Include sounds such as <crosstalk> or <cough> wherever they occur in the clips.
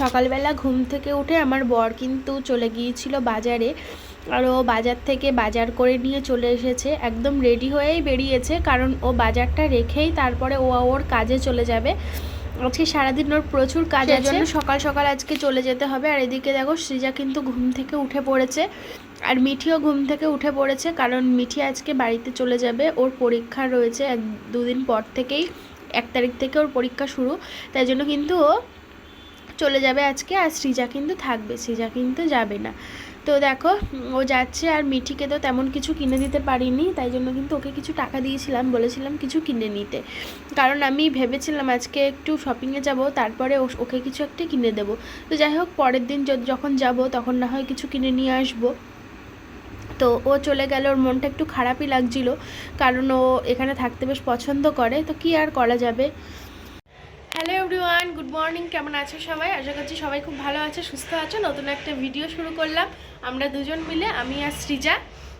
সকালবেলা ঘুম থেকে উঠে আমার বর কিন্তু চলে গিয়েছিল বাজারে আর ও বাজার থেকে বাজার করে নিয়ে চলে এসেছে। একদম রেডি হয়েই বেরিয়েছে কারণ ও বাজারটা রেখেই তারপরে ও ওর কাজে চলে যাবে। আজকে সারাদিন ওর প্রচুর কাজ জন্য সকাল সকাল আজকে চলে যেতে হবে। আর এদিকে দেখো, সৃজা কিন্তু ঘুম থেকে উঠে পড়েছে। আর মিঠিও ঘুম থেকে উঠে পড়েছে কারণ মিঠি আজকে বাড়িতে চলে যাবে। ওর পরীক্ষা রয়েছে এক দুদিন পর থেকেই, এক তারিখ থেকে ওর পরীক্ষা শুরু। তাই জন্য কিন্তু ও চলে যাবে আজকে আর সৃজা কিন্তু থাকবে, সৃজা কিন্তু যাবে না। তো দেখো ও যাচ্ছে আর মিঠিকে তো তেমন কিছু কিনে দিতে পারিনি, তাই জন্য কিন্তু ওকে কিছু টাকা দিয়েছিলাম, বলেছিলাম কিছু কিনে নিতে। কারণ আমি ভেবেছিলাম আজকে একটু শপিংয়ে যাব, তারপরে ওকে কিছু একটা কিনে দেবো। তো যাই হোক, পরের দিন যখন যাব, তখন না হয় কিছু কিনে নিয়ে আসব। তো ও চলে গেল, ওর মনটা একটু খারাপই লাগছিল, কারণ ও এখানে থাকতে বেশ পছন্দ করে, তো কি আর করা যাবে? Hello everyone, good morning. কেমন আছো সবাই? আশা করছি সবাই খুব ভালো আছে, সুস্থ আছো। নতুন একটা ভিডিও শুরু করলাম। আমরা দুজন মিলে, আমি আর সৃজা।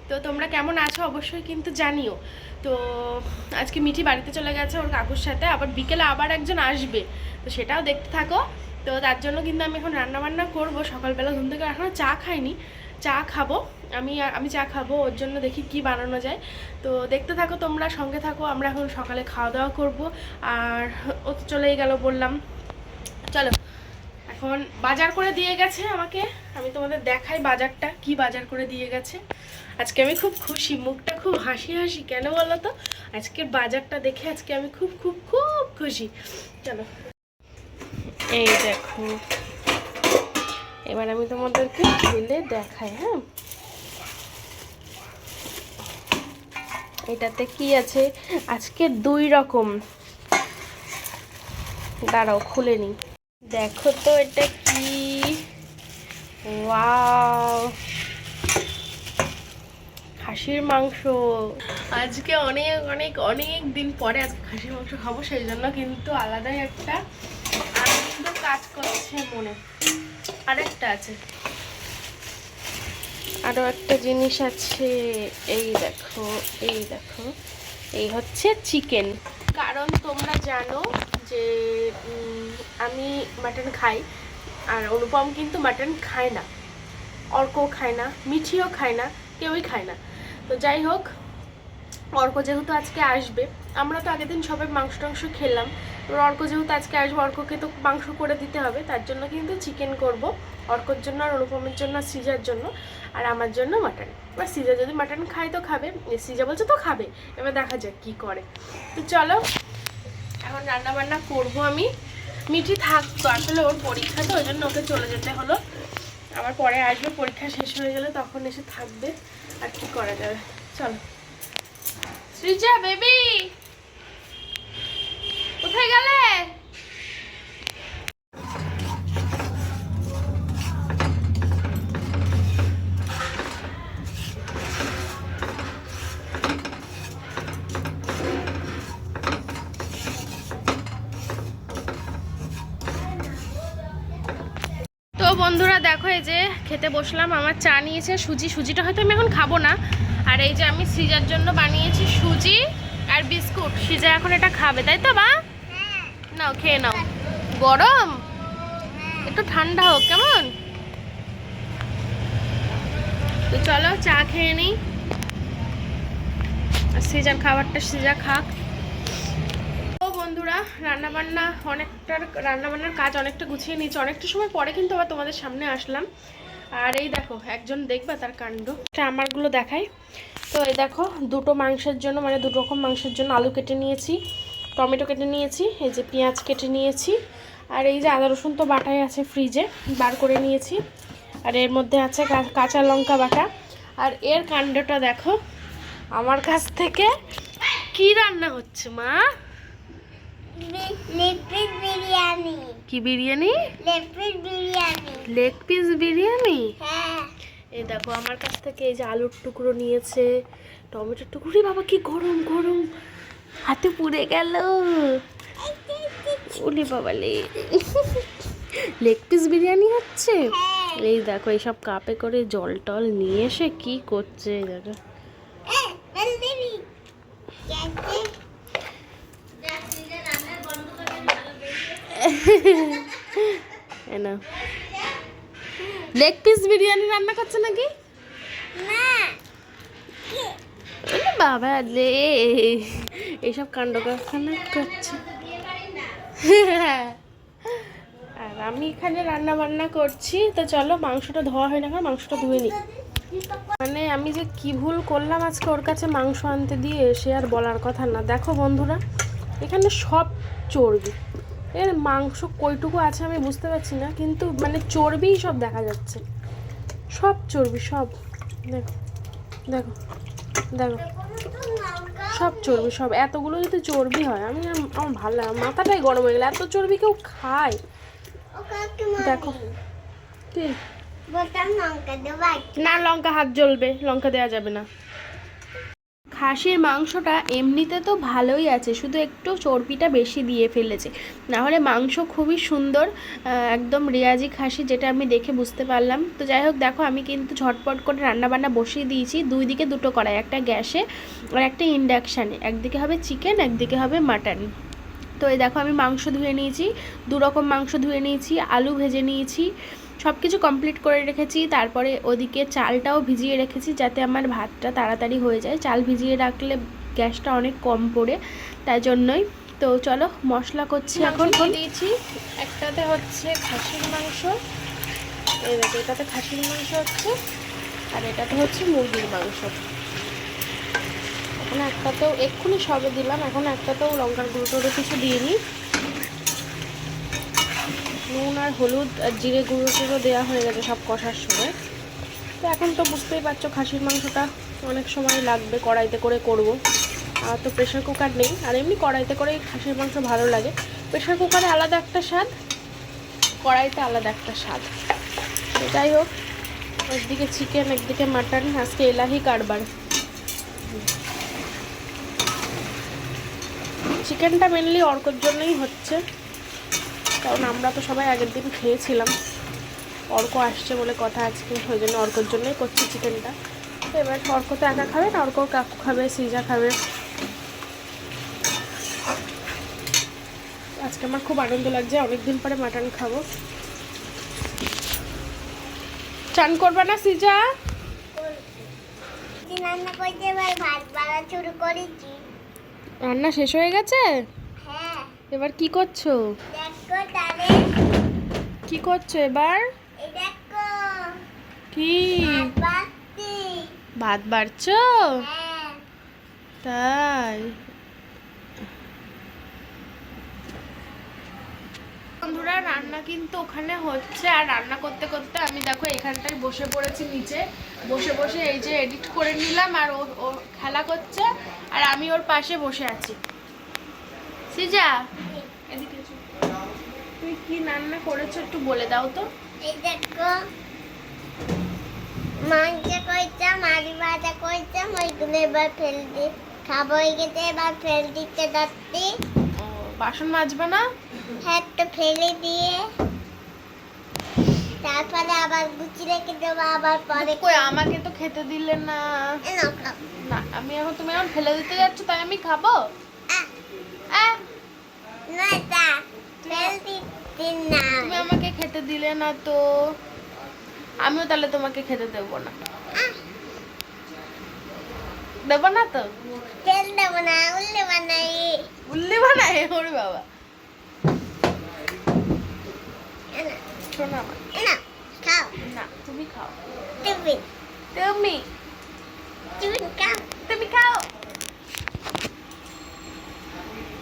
তো তোমরা কেমন আছো অবশ্যই কিন্তু জানিও। তো আজকে মিঠি বাড়িতে চলে গেছে ওর কাকুর সাথে, আবার বিকেলে আবার একজন আসবে। তো সেটাও দেখতে থাকো। তো তার জন্য কিন্তু আমি এখন রান্নাবান্না করব। সকালবেলা ঘুম থেকে এখনও চা খাইনি। চা খাব। আমি আমি চা খাব, ওর জন্য দেখি কি বানানো যায়। তো দেখতে থাকো তোমরা, সঙ্গে থাকো, আমরা এখন সকালে খাওয়া দাওয়া করব। আর ও তো চলেই গেল বললাম। চলো, এখন বাজার করে দিয়ে গেছে আমাকে। আমি তোমাদের দেখাই বাজারটা, কি বাজার করে দিয়ে গেছে। আজকে আমি খুব খুশি, মুখটা খুব হাসি হাসি কেন বলো তো? আজকের বাজারটা দেখে আজকে আমি খুব খুব খুব খুশি। চলো। এই দেখো এবার আমি তোমাদেরকে ঢেলে দেখাই হ্যাঁ? এটাতে কি আছে? আজকে দুই রকম। দাঁড়াও, খুলে নি দেখো তো এটা কি? ওয়াও! খাসির মাংস। আজকে অনেক অনেক অনেক দিন পরে আজকে খাসির মাংস খাব, সেই জন্য কিন্তু আলাদাই একটা আনন্দ কাজ করছে মনে। আরেকটা আছে। আরও একটা জিনিস আছে, এই দেখো এই দেখো, এই হচ্ছে চিকেন। কারণ তোমরা জানো যে আমি মাটন খাই, আর অনুপম কিন্তু মাটন খায় না। অর্কও খায় না মিঠিও খায় না, কেউই খায় না। তো যাই হোক, অর্ক যেহেতু আজকে আসবে, আমরা তো আগের দিন সবাই মাংস টাংস খেলাম। অর্ক যেহেতু আজকে আসবে, অর্ককে তো মাংস করে দিতে হবে, তার জন্য কিন্তু চিকেন করব। অর্কর জন্য আর অনুপমের জন্য সিজার জন্য, আর আমার জন্য মাটন এবার সিজা যদি মাটন খায় তো খাবে, সিজা বলছে তো খাবে, এবার দেখা যাক কি করে। তো চলো, এখন রান্না বান্না করব আমি। মিঠি থাকতো আসলে ওর পরীক্ষা, তো ওই জন্য ওকে চলে যেতে হলো। আবার পরে আসবে, পরীক্ষা শেষ হয়ে গেলে তখন এসে থাকবে, আর কি করা যাবে। চলো। সৃজা বেবি কোথায় গেলে? বন্ধুরা, দেখো এই যে খেতে বসলাম, আমার চা নিয়েছে সুজি। সুজিটা হয়তো আমি এখন খাব না। আর এই যে আমি সিজার জন্য বানিয়েছি সুজি আর বিস্কুট। সিজা এখন এটা খাবে, তাই তো বা নাও, খেয়ে নাও। গরম? একটু ঠান্ডা হোক, কেমন? তো চলো চা খেয়ে নিই। সিজার খাবারটা সিজা খাক। তো বন্ধুরা, রান্নাবান্না অনেকটা রান্নাবান্নার কাজ অনেকটা গুছিয়ে নিয়েছি। অনেকটা সময় পরে কিন্তু আবার তোমাদের সামনে আসলাম। আর এই দেখো, একজন দেখবা তার কাণ্ড। আমারগুলো দেখাই। তো এই দেখো, দুটো মাংসের জন্য মানে দুটো রকম মাংসের জন্য আলু কেটে নিয়েছি। টমেটো কেটে নিয়েছি এই যে পেঁয়াজ কেটে নিয়েছি আর এই যে আদা রসুন তো বাটাই আছে ফ্রিজে বার করে নিয়েছি আর এর মধ্যে আছে কাঁচা লঙ্কা বাটা আর এর কাণ্ডটা দেখো আমার কাছ থেকে কি রান্না হচ্ছে মা? বিরিয়ানি। কি বিরিয়ানি? Leg piece biryani. হ্যাঁ। এই দেখো আমার কাছ থেকে এই যে আলুর টুকরো নিয়েছে টমেটোর টুকরো। বাবা কি গরম গরম। হাতে পুড়ে গেল। উলি বাবা লে লেগ পিস বিরিয়ানি হচ্ছে? এই দেখো এইসব কাপে করে জল টল নিয়ে এসে কি করছে দেখো। লেগ পিস বিরিয়ানি রান্না করছে নাকি? না। বাবা রে এইসব কাণ্ড কারখানা করছে। আর আমি এখানে রান্না বান্না করছি, তো চলো মাংসটা ধোয়া হয় না কারণ মাংসটা ধুয়ে নিই। মানে আমি যে কি ভুল করলাম আজকে ওর কাছে মাংস আনতে দিয়ে, সে আর বলার কথা না। দেখো বন্ধুরা, এখানে সব চর্বি। এর মাংস কইটুকু আছে আমি বুঝতে পারছি না, কিন্তু মানে চর্বিই সব দেখা যাচ্ছে। সব চর্বি, সব। দেখো দেখো। দেখো। সব চর্বি সব। এতগুলো যদি চর্বি হয় আমি আমার ভালো লাগে মাথাটাই গরম হয়ে গেলে। এত চর্বি কেউ খায়। দেখো। কি। না লঙ্কা হাত জ্বলবে। লঙ্কা দেওয়া যাবে না। খাসির মাংসটা এমনিতে তো ভালোই আছে, শুধু একটু চর্বিটা বেশি দিয়ে ফেলেছে। নাহলে মাংস খুবই সুন্দর একদম রেয়াজি খাসি যেটা আমি দেখে বুঝতে পারলাম। তো যাই হোক, দেখো আমি কিন্তু ঝটপট করে রান্নাবান্না বসিয়ে দিয়েছি। দুই দিকে দুটো কড়াই, একটা গ্যাসে আর একটা ইন্ডাকশানে। একদিকে হবে চিকেন, একদিকে হবে মাটন। তো এই দেখো আমি মাংস ধুয়ে নিয়েছি, দু রকম মাংস ধুয়ে নিয়েছি, আলু ভেজে নিয়েছি সব কিছু কমপ্লিট করে রেখেছি তারপরে ওদিকে চালটাও ভিজিয়ে রেখেছি যাতে আমার ভাতটা তাড়াতাড়ি হয়ে যায়। চাল ভিজিয়ে রাখলে গ্যাসটা অনেক কম পড়ে তাই জন্যই। তো চলো মশলা করছি এখন। দিয়েছি একটাতে হচ্ছে খাসির মাংস এটাতে খাসির মাংস হচ্ছে আর এটাতে হচ্ছে মুরগির মাংস। এখন একটাতেও এক্ষুনি সবে দিলাম এখন একটাতেও লঙ্কার গুঁড়ো কিছু দিইনি নুন আর হলুদ আর জিরে গুঁড়ো টুড়ো দেওয়া হয়ে গেছে সব কষার সময়। তো এখন তো বুঝতেই পারছ খাসির মাংসটা অনেক সময় লাগবে কড়াইতে করে করব। আর তো প্রেশার কুকার নেই। আর এমনি কড়াইতে করে খাসির মাংস ভালো লাগে। প্রেশার কুকারে আলাদা একটা স্বাদ, কড়াইতে আলাদা একটা স্বাদ। তো যাই হোক, একদিকে চিকেন একদিকে মাটন আজকে এলাহি কারবার। চিকেনটা মেনলি অর্কর জন্যই হচ্ছে। কারণ আমরা তো সবাই আগের দিন খেয়েছিলাম। অর্ক আসছে বলে কথা আজকে ওই জন্য অর্কর জন্যই করছি চিকেনটা। তো এবার অর্ক তো একা খাবে না অর্ক কাকু খাবে সিজা খাবে। আজকে আমার খুব আনন্দ লাগছে অনেকদিন পরে মাটন খাব। চান করবা না সিজা? রান্না শেষ হয়ে গেছে? হ্যাঁ। এবার কি করছ? কি করছ এবার? কি? ভাত বাড়ছো। হ্যাঁ। তাই? বন্ধুরা রান্না কিন্তু ওখানে হচ্ছে। আর রান্না করতে করতে আমি দেখো এখানটায় বসে পড়েছি নিচে। বসে বসে এই যে এডিট করে নিলাম আর ও ও খেলা করছে। আর আমি ওর পাশে বসে আছি। সিজা? কি রান্না করেছ একটু বলে দাও তো। এই দেখো মাংস কইতাম মারি ভাজা কইতাম ওইগুলো এবার ফেল দি খাব গেছে এবার ফেল দিতে ও, বাসন মাজবে না? হ্যাঁ তো ফেলে দিয়ে। তারপরে আবার গুছি রেখে দেবো আবার পরে কই আমাকে তো খেতে দিলে না। না আমি এখন তুমি এখন ফেলে দিতে যাচ্ছ তাই আমি খাব? না তা ফেল দিতে তুমি আমাকে খেতে দিলে না তো? আমিও তাহলে তোমাকে খেতে দেবো না। দেবো না তো? ফেল দেবো না উল্লে বানাই। উল্লি বানাই? ওরে বাবা। শোনো খাও। না তুমি খাও। তুমি। তুমি। তুমি খাও। তুমি খাও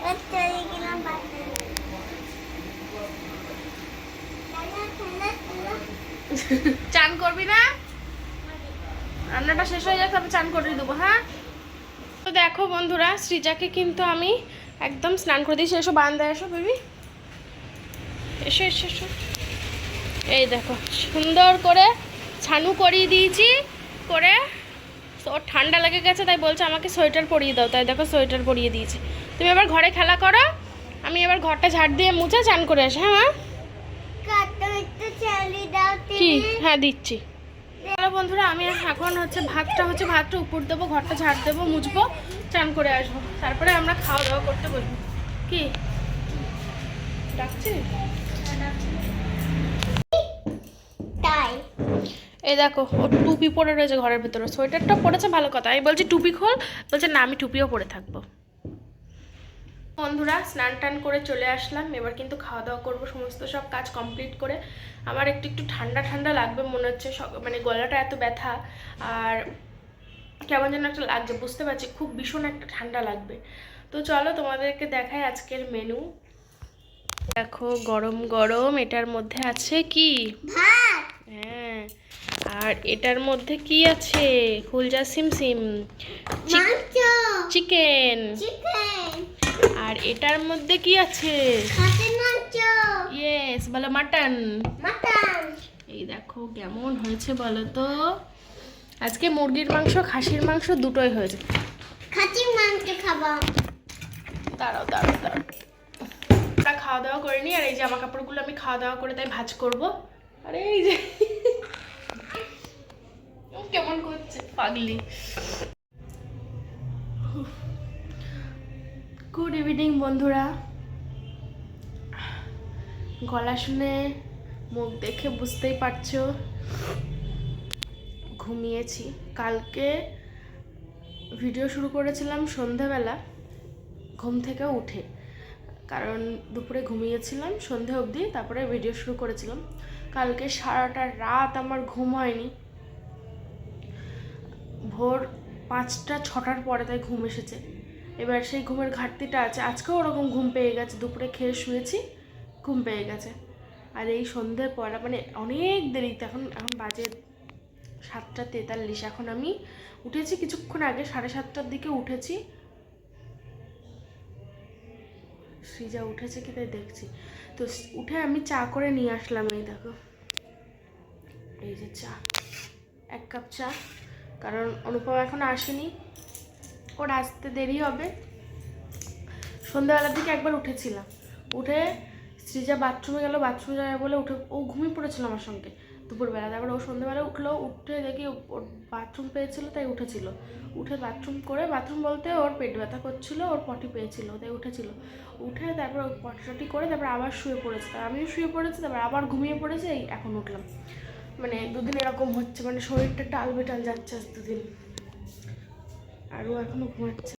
এ চলে গেলাম বাড়িতে। ঠান্ডা, ঠান্ডা, ঠান্ডা। <laughs> চান করবি না? রান্নাটা শেষ হয়ে যাক, তারপর চান করে দেবো হ্যাঁ? তো দেখো বন্ধুরা, সৃজাকে কিন্তু আমি একদম স্নান করে দিয়েছি। এসো বারান্দায়, এসো বেবি। এসো এসো এসো। এই দেখো, সুন্দর করে ছানু করিয়ে দিয়েছি, করে ওর ঠান্ডা লেগে গেছে, তাই বলছে আমাকে সোয়েটার পরিয়ে দাও। তাই দেখো সোয়েটার পরিয়ে দিয়েছি। তুমি এবার ঘরে খেলা করো, আমি এবার ঘরটা ঝাড় দিয়ে মুছে চান করে আসি হ্যাঁ মা? কি? হ্যাঁ দিচ্ছি। বন্ধুরা আমি এখন হচ্ছে ভাতটা হচ্ছে ভাতটা উপর দেবো ঘরটা ঝাড় দেবো মুছবো চান করে আসব। তারপরে আমরা খাওয়া দাওয়া করতে বলব কি? ডাকছি? তাই। এই দেখো ও টুপি পরে রয়েছে ঘরের ভেতরে। সোয়েটারটা পরেছে ভালো কথা। আমি বলছি টুপি খোল। বলছে না আমি টুপিও পরে থাকব। বন্ধুরা স্নান টান করে চলে আসলাম। এবার কিন্তু খাওয়া দাওয়া করব সমস্ত সব কাজ কমপ্লিট করে। আমার একটু একটু ঠান্ডা ঠান্ডা লাগবে মনে হচ্ছে মানে গলাটা এত ব্যথা। আর কেমন যেন একটা লাগছে বুঝতে পারছি খুব ভীষণ একটা ঠান্ডা লাগবে। তো চলো তোমাদেরকে দেখায় আজকের মেনু দেখো গরম গরম এটার মধ্যে আছে কি? হ্যাঁ আর এটার মধ্যে কি আছে? ফুলজা সিম সিম। চিকেন। চিকেন। আর এটার মধ্যে কি আছে? ইয়েস বলো মাটন। এই দেখো কেমন হয়েছে বলো তো? আজকে মুরগির মাংস খাসির মাংস দুটোই হয়েছে। খাসির মাংস খাব। দাঁড়াও দাঁড়াও দাঁড়াও। ওটা খাওয়া দাওয়া করে নি আর এই জামা কাপড়গুলো আমি খাওয়া দাওয়া করে তাই ভাজ করব। আরে এই যে ও কেমন করছে পাগলি। গুড ইভিনিং বন্ধুরা। গলা শুনে মুখ দেখে বুঝতেই পারছ, ঘুমিয়েছি। কালকে ভিডিও শুরু করেছিলাম সন্ধেবেলা, ঘুম থেকে উঠে। কারণ দুপুরে ঘুমিয়েছিলাম সন্ধে অবধি, তারপরে ভিডিও শুরু করেছিলাম। কালকে সারাটা রাত আমার ঘুম হয়নি। ভোর পাঁচটা, ছটার পরে তাই ঘুম এসেছে। এবার সেই ঘুমের ঘাটতিটা আছে। আজকেও ওরকম ঘুম পেয়ে গেছে, দুপুরে খেয়ে শুয়েছি, ঘুম পেয়ে গেছে। আর এই সন্ধ্যের পর মানে অনেক দেরিতে, এখন এখন বাজে সাতটা তেতাল্লিশ। এখন আমি উঠেছি কিছুক্ষণ আগে, সাড়ে সাতটার দিকে উঠেছি। সৃজা উঠেছে কি তাই দেখছি। তো উঠে আমি চা করে নিয়ে আসলাম, এই দেখো। এই যে চা, এক কাপ চা। কারণ অনুপম এখন আসেনি। ওর আসতে দেরি হবে। সন্ধ্যাবেলার দিকে একবার উঠেছিলাম। উঠে সৃজা বাথরুমে গেল, বাথরুমে যাবে বলে উঠে, ও ঘুমিয়ে পড়েছিল আমার সঙ্গে দুপুরবেলা। তারপরে ও সন্ধ্যাবেলা উঠল, উঠে দেখি ওর বাথরুম পেয়েছিল, তাই উঠেছিল। উঠে বাথরুম করে বাথরুম বলতে ওর পেট ব্যথা করছিল, ওর পটি পেয়েছিল, তাই উঠেছিল। উঠে তারপর পটি টটি করে তারপর আবার শুয়ে পড়েছে। আমিও শুয়ে পড়েছি, তারপর আবার ঘুমিয়ে পড়েছে, এই এখন উঠলাম। মানে দুদিন এরকম হচ্ছে মানে শরীরটা টাল বেটাল যাচ্ছে দুদিন। আর ও এখনও ঘুমাচ্ছে।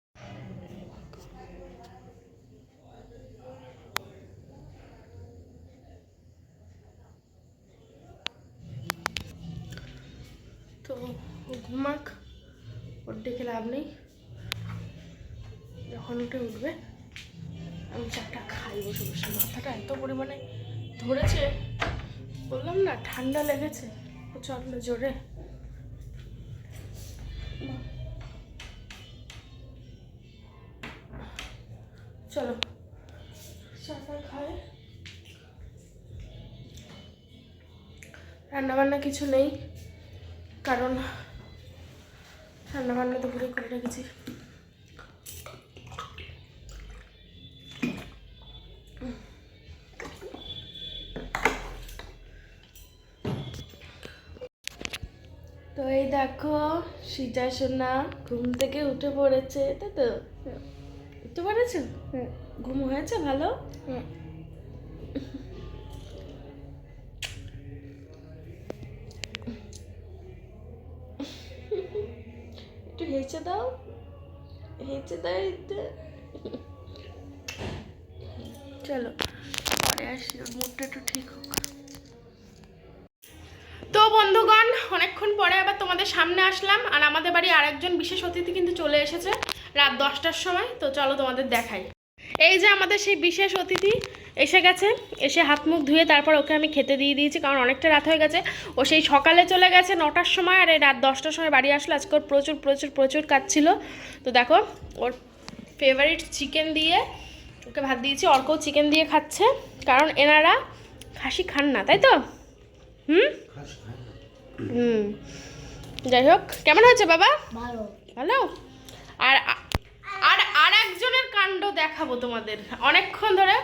তো ঘুমাক, ওর ডেকে লাভ নেই। যখন উঠে উঠবে, আমি চাটা খাই বসে বসে। মাথাটা এত পরিমাণে ধরেছে, বললাম না, ঠান্ডা লেগেছে, প্রচণ্ড জোরে। চলো। চাটা খাই রান্নাবান্না কিছু নেই, কারণ রান্নাবান্না দুপুরে করে রেখেছি। তো এই দেখো সিজা সোনা ঘুম থেকে উঠে পড়েছে, তাই তো? উঠতে পড়েছো ঘুম হয়েছে ভালো? একটু হেঁচে দাও। হেঁচে দাও চলো পরে আসি ওর মুডটা একটু ঠিক হোক। তো বন্ধুগণ অনেকক্ষণ পরে আবার তোমাদের সামনে আসলাম আর আমাদের বাড়ি আরেকজন বিশেষ অতিথি কিন্তু চলে এসেছে। রাত দশটার সময় তো চলো তোমাদের দেখাই। এই যে আমাদের সেই বিশেষ অতিথি এসে গেছে এসে হাত মুখ ধুয়ে তারপর ওকে আমি খেতে দিয়ে দিয়েছি কারণ অনেকটা রাত হয়ে গেছে। ও সেই সকালে চলে গেছে নটার সময় আর এই রাত দশটার সময় বাড়ি আসলো। আজকে ওর প্রচুর প্রচুর প্রচুর কাজ ছিল। তো দেখো ওর ফেভারিট চিকেন দিয়ে ওকে ভাত দিয়েছি। অর্কও চিকেন দিয়ে খাচ্ছে কারণ এনারা খাসি খান না তাই তো? হুম? হুম। যাই হোক কেমন হয়েছে বাবা? ভালো। ভালো? আর আর আর একজনের কাণ্ড দেখাবো তোমাদের। অনেকক্ষণ ধরে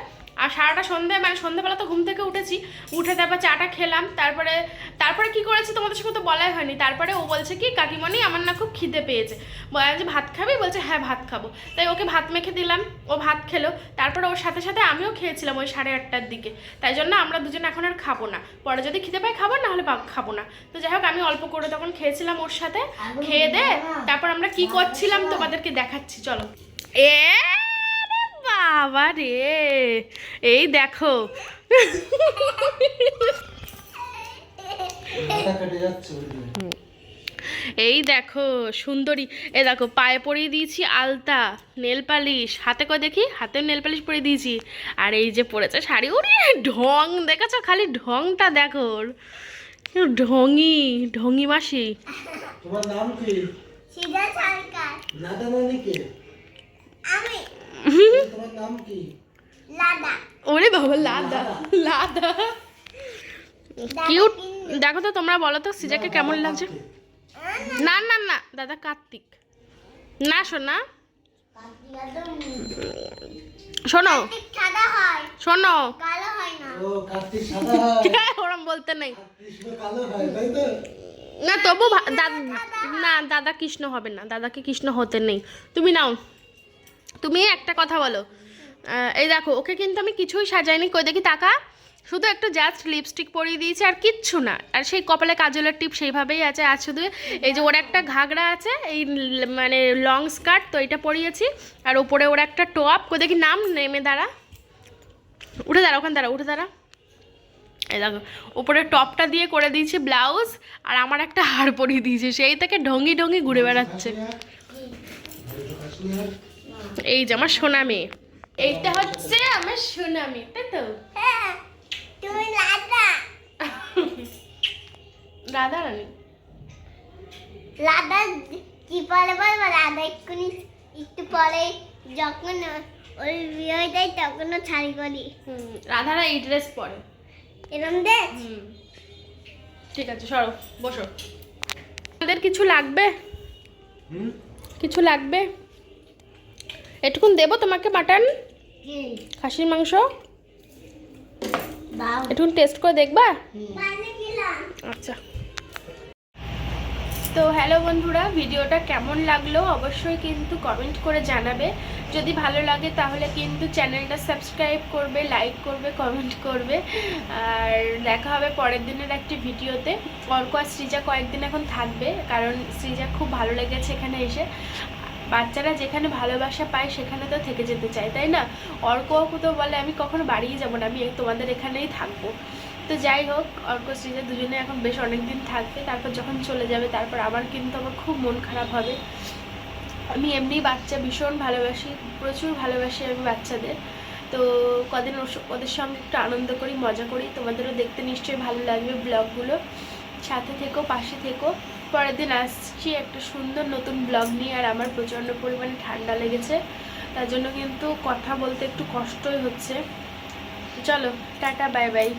আর সারাটা সন্ধে মানে সন্ধ্যেবেলা তো ঘুম থেকে উঠেছি। উঠে তারপর চাটা খেলাম তারপরে তারপরে কি করেছি তোমাদের সঙ্গে তো বলাই হয়নি। তারপরে ও বলছে কি কাকিমণি আমার না খুব খিদে পেয়েছে। বলে যে ভাত খাবি? বলছে হ্যাঁ ভাত খাব। তাই ওকে ভাত মেখে দিলাম ও ভাত খেলো। তারপরে ওর সাথে সাথে আমিও খেয়েছিলাম ওই সাড়ে আটটার দিকে। তাই জন্য আমরা দুজন এখন আর খাব না। পরে যদি খিদে পাই খাব না হলে খাব না। তো যাই হোক আমি অল্প করে তখন খেয়েছিলাম ওর সাথে। খেয়ে দে তারপর আমরা কি করছিলাম তোমাদেরকে দেখাচ্ছি চলো। এ বাবা রে। এই দেখো। এই দেখো সুন্দরী। এ দেখো পায়ে পরিয়ে দিয়েছি আলতা নেল পালিশ। হাতে কয় দেখি? হাতে নেল পালিশ পরিয়ে দিয়েছি। আর এই যে পরেছে শাড়ি ওরে ঢং দেখেছ? খালি ঢংটা দেখো ঢঙি ঢঙি মাসি। তোমার নাম কি? সিধা সরকার। নাদা নানি কে? আমি তোমার নাম কি লাদা। ওরে বাবা লাদা লাদা। কিউট দেখো তো তোমরা বলো তো সিজাকে কেমন লাগছে? না না না দাদা কার্তিক। না শোনা। শোনো সাদা হয়। শোনো। কালো হয় না। ও কার্তিক সাদা হয়। ওরম বলতে নেই। হয় না তবু ভা- দাদ- না দাদা কৃষ্ণ হবে না। দাদাকে কৃষ্ণ হতে নেই। তুমি নাও। তুমি একটা কথা বলো। এই দেখো, ওকে কিন্তু আমি কিছুই সাজাইনি, কই দেখি টাকা শুধু একটু জাস্ট লিপস্টিক পরিয়ে দিয়েছি আর কিচ্ছু না। আর সেই কপালে কাজলের টিপ সেইভাবেই আছে, আর শুধু এই যে ওর একটা ঘাগরা আছে, এই মানে লং স্কার্ট তো এটা পরিয়েছি। আর ওপরে ওর একটা টপ কই দেখি নাম নেমে দাঁড়া। উঠে দাঁড়া, ওখানে দাঁড়া, উঠে দাঁড়া। এই দেখো উপরে টপটা দিয়ে করে দিয়েছি ব্লাউজ আর আমার একটা হার পরিয়ে দিয়েছে। সেই থেকে ঢঙ্গি ঢঙ্গি ঘুরে বেড়াচ্ছে। এই যে আমার সোনা মেয়ে। এইটা হচ্ছে আমার সোনা মেয়ে তাই তো? হ্যাঁ তুমি লাদা রাধা রানী? লাদা কি পরে বলব লাদা এক্ষুনি একটু পরে যখন ওই বিয়ে হয়ে যায় তখনও ছাড়ি করি রাধারা এই ড্রেস পরে। এরম দেখ হুম। ঠিক আছে সরো বসো। আমাদের কিছু লাগবে? কিছু লাগবে? এটুকুন দেবো তোমাকে মাটন? খাসির মাংস? এটুকুন টেস্ট করে দেখবা? মানে আচ্ছা। তো হ্যালো বন্ধুরা ভিডিওটা কেমন লাগল অবশ্যই কিন্তু কমেন্ট করে জানাবে। যদি ভালো লাগে তাহলে কিন্তু চ্যানেলটা সাবস্ক্রাইব করবে লাইক করবে কমেন্ট করবে। আর দেখা হবে পরের দিনের একটি ভিডিওতে। অর্ক আর সৃজা কয়েকদিন এখন থাকবে কারণ সৃজা খুব ভালো লেগেছে এখানে এসে। বাচ্চারা যেখানে ভালোবাসা পায় সেখানে তো থেকে যেতে চায়, তাই না? অর্ক তো বলে, আমি কখনো বাড়িয়ে যাব না, আমি তোমাদের এখানেই থাকব। তো যাই হোক, অর্ক, সৃজা দুজনে এখন বেশ অনেক দিন থাকবে, তারপর যখন চলে যাবে, তারপর আমার কিন্তু আমার খুব মন খারাপ হবে। আমি এমনি বাচ্চা, ভীষণ ভালোবাসি, প্রচুর ভালোবাসি আমি বাচ্চাদের। তো কদিন ওদের সঙ্গে একটু আনন্দ করি, মজা করি। তোমাদেরও দেখতে নিশ্চয়ই ভালো লাগবে ব্লগগুলো। সাথে থেকো, পাশে থেকো। পরের দিন আসছি একটা সুন্দর নতুন ব্লগ নিয়ে আর আমার প্রচণ্ড পরিমাণে ঠান্ডা লেগেছে। তার জন্য কিন্তু কথা বলতে একটু কষ্টই হচ্ছে। চলো, টাটা বাই বাই